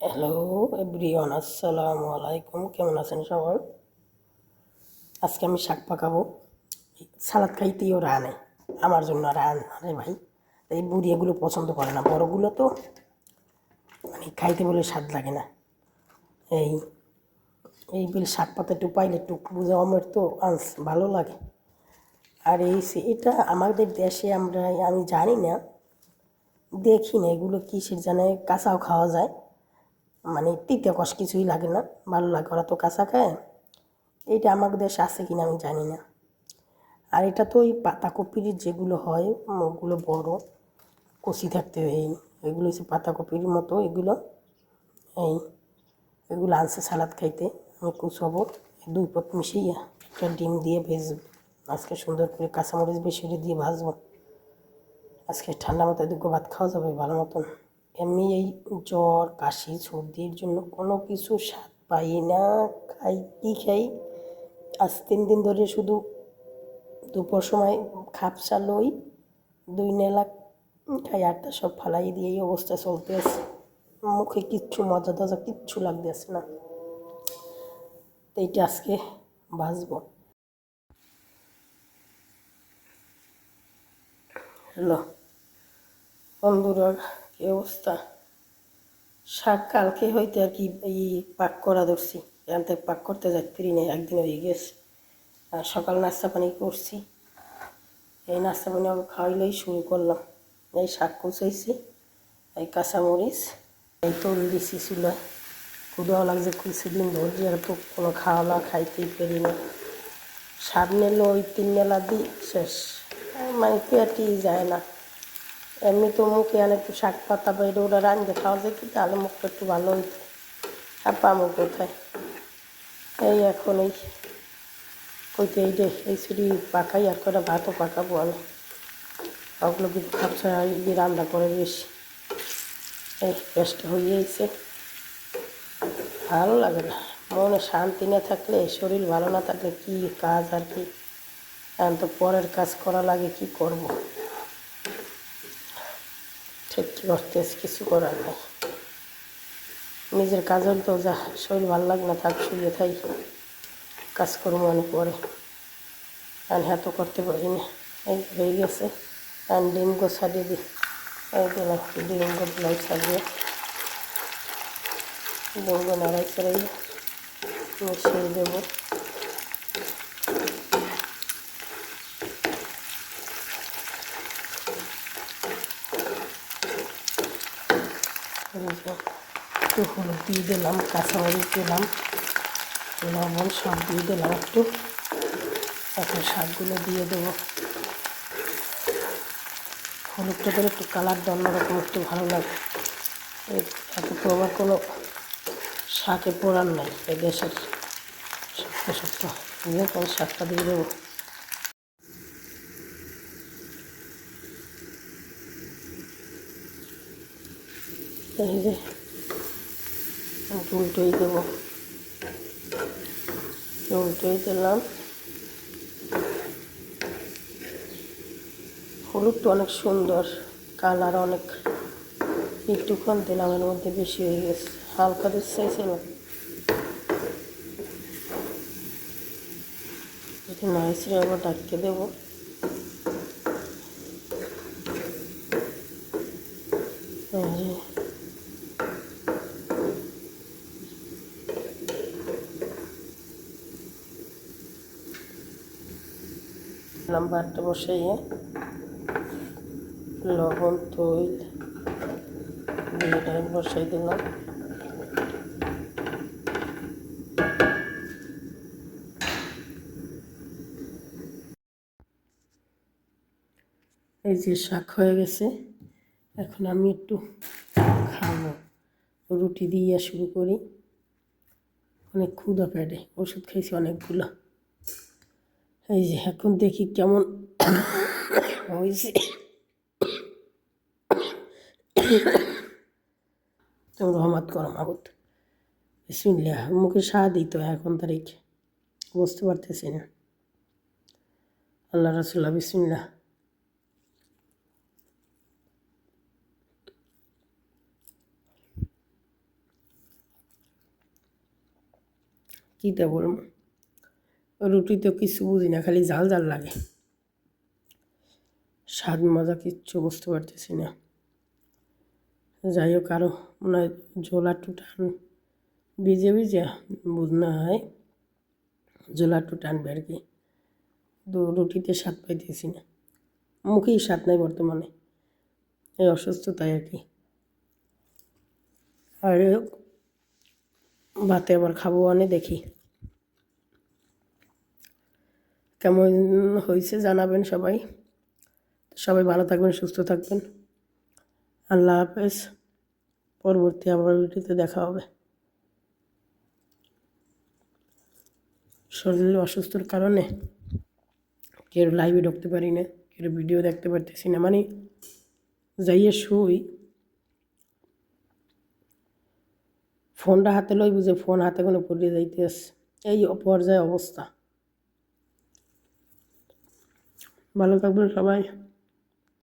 Hello everyone আসসালামু আলাইকুম কেমন আছেন সবাই? আজকে আমি শাক পাকাবো। সালাদ খাইতেও ওরা আনে আমার জন্য আর আন আরে ভাই, এই বুড়ি এগুলো পছন্দ করে না। বড়গুলো তো মানে খাইতে বলে স্বাদ লাগে না। এই এই বিল শাক পাতা একটু পাইলে একটু বুঝা আমার তো, আনস, ভালো লাগে। আর এই এটা আমাদের দেশে আমরা, আমি জানি না, দেখি না এগুলো কিসের জানে কাঁচাও খাওয়া যায়। মানে তিতে কষ কিছুই লাগে না, ভালো লাগে, ওরা তো কাঁচা খায়। এইটা আমাদের দেশে আছে কিনা আমি জানি না। আর এটা তো ওই পাতাকপির যেগুলো হয়, ওগুলো বড় কচি থাকতে এই এগুলো হচ্ছে পাতাকপির মতো, এগুলো এই এগুলো আনছে সালাদ খাইতে, আমি কুচাবো, দুই পথ মিশিয়ে একটা ডিম দিয়ে ভেজব। আজকে সুন্দর করে কাঁচামরিচ বেশি দিয়ে ভাজবো। আজকে ঠান্ডা মতো দুটো ভাত খাওয়া যাবে ভালো মতন। এমনি এই জ্বর, কাশি, সর্দির জন্য কোনো কিছু স্বাদ পাই না, খাই কি খাই? আজ তিন দিন ধরে শুধু দুপুর সময় খাপসা লই, দুই নেলা খাই আটটা সব ফালাই দিয়ে এই অবস্থা চলতে আছে। মুখে কিচ্ছু মজা টজা কিচ্ছু লাগতেছে না। তো এইটা আজকে ভাজবো। হ্যালো বন্ধুরা কি অবস্থা? শাক কালকে হইতে আর কি এই পাক করা ধরছি। এখান থেকে পাক করতে যাই, ফিরি নেই, একদিন হয়ে গেছে। আর সকাল নাস্তা পানি করছি। এই নাস্তা পানি খাওয়াইলেই শুরু করলাম। এই শাক কুচাইছি, এই কাঁচামরিচ, এই তল দিছি চুলায়। ক্ষুদাও লাগছে কিছু দিন ধরে আর তো কোনো খাওয়া খাইতেই পারি না। সামনে লো তিন মেলা দিই শেষ। মানে পেটই যায় না। এমনি তো মুখে আনে একটু শাক পাতা বা এটা ওরা রাঁধতে খাওয়া যেত তাহলে মুখটা একটু ভালো হইতো আর পামো কোথায়? এই এখন এই কইতে এই যে এই ছুরি পাকাই আর করে ভাতও পাকাবো আমি। ওগুলো কিন্তু খাপসা দিয়ে রান্না করে বেশি। এই পেস্টটা হয়ে গেছে। ভালো লাগে না। মনে শান্তি না থাকলে, শরীর ভালো না থাকলে কি কাজ আর কি? এখন তো পরের কাজ করা লাগে, কি করব? ঠিক করতেছি, কিছু করার নেই। নিজের কাজ হলে তো যা, শরীর ভালো লাগে না, থাক, শুয়ে থাই। কাজ করব অনেক পরে। আমি এত করতে পারি না। এই হয়ে গেছে। আমি ডিম গো ছাড়িয়ে দিই এই দিলাম ডিম গো দিলাম ছাড়িয়ে। ডিম গো নাড়াই ছাড়াই মিশিয়ে দেবো। একটু হলুদ দিয়ে দিলাম, কাঁচামরিচ দিলাম, লবণ সব দিয়ে দিলাম একটু। এখন শাকগুলো দিয়ে দেবো। হলুদটা দিলে একটু কালারটা অন্যরকম একটু ভালো লাগে। এত তো আমার কোনো শাকে পোড়ান নাই, এই দেশের দিয়ে কোন শাকটা দিয়ে দেবো। এই যে উল্টোই দেবো। উল্টোই দিলাম। হলুদটা অনেক সুন্দর, কালার অনেক। একটুক্ষণ দিলাম, এর মধ্যে বেশি হয়ে গেছে। হালকা দুধ চাইছিল। যদি নাইসরে আবার ডাকতে দেবো এই যে নাম্বারটা বসাইয়ে লবণ, তৈল দিয়ে বসাই দিলাম। এই যে শাক হয়ে গেছে, এখন আমি একটু খাব। রুটি দিয়ে শুরু করি। অনেক ক্ষুদা পেটে, ওষুধ খেয়েছি অনেকগুলো। এই যে এখন দেখি কেমন হয়েছে। রহমাত কর মাহুদ শুনলে মুখে সাহা দিত এখন তারিখ। বুঝতে পারতেছি না। আল্লাহ রসুল্লাহ বিসমিল্লা কী দেবো রুটি তো কিছু বুঝি না, খালি ঝাল ঝাল লাগে। স্বাদ মজা কিচ্ছু বুঝতে পারতেছি না। যাই হোক আরও মনে হয় ঝোলা টুটান ভিজে ভিজে বুঝ না হয়। ঝোলা টু টানবে আর কি? তো রুটিতে স্বাদ পাইতেছি না। মুখেই স্বাদ নাই বর্তমানে। এই অসুস্থতায় আর কি। আর ভাতে আবার খাব আনে দেখি। কেমন হয়েছে জানাবেন সবাই। সবাই ভালো থাকবেন, সুস্থ থাকবেন। আল্লাহ হাফেজ। পরবর্তী আবার ভিডিওতে দেখা হবে। শরীর অসুস্থর কারণে কেউ লাইভে ঢুকতে পারি না, কেউ ভিডিও দেখতে পারতেছি না। মানে যাইয়ে শুই। ফোনটা হাতে লই বুঝে ফোন হাতে কোনো পড়ে যাইতেস এই পর্যায়ে অবস্থা। ভালো থাকবেন সবাই।